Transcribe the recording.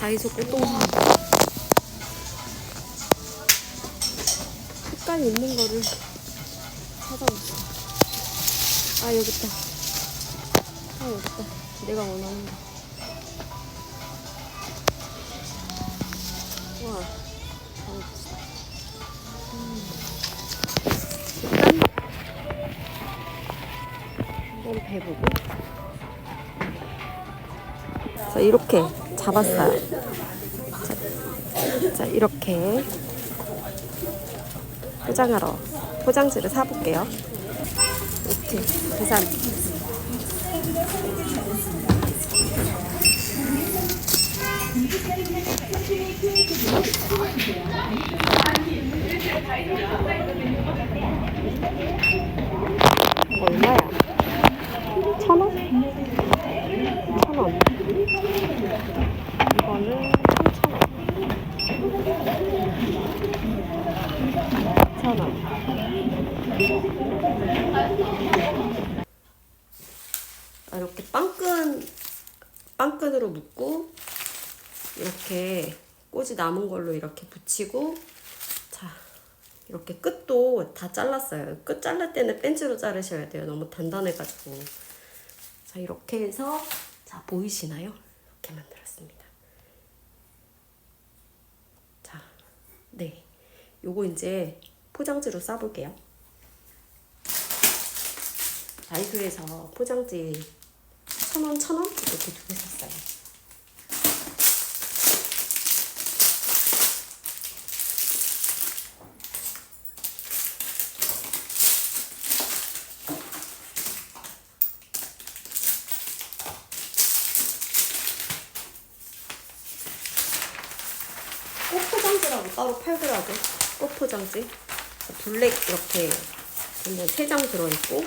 다이소 꽃동산. 색깔 있는 거를 찾아봤어. 아, 여기 있다. 아, 여기 있다. 내가 원하는 거. 와. 음. 일단, 한번 배보고. 자, 이렇게 잡았어요. 자, 자, 이렇게 포장하러 포장지를 사볼게요. 이렇게 계산. 얼마야? 천 원? 천 원. 이거는 3천 원. 2천 원. 아, 이렇게 빵끈 빵끈으로 묶고 이렇게 꽂이 남은 걸로 이렇게 붙이고 자 이렇게 끝도 다 잘랐어요. 끝 잘랄 때는 벤치로 자르셔야 돼요. 너무 단단해가지고 자 이렇게 해서 자 보이시나요? 이렇게 만들었습니다. 자, 네, 요거 이제 포장지로 싸볼게요. 다이소에서 포장지 천 원, 천 원 이렇게 두 개 샀어요. 꽃 포장지라고 따로 팔더라고. 꽃 포장지. 블랙 이렇게 그냥 세장 들어있고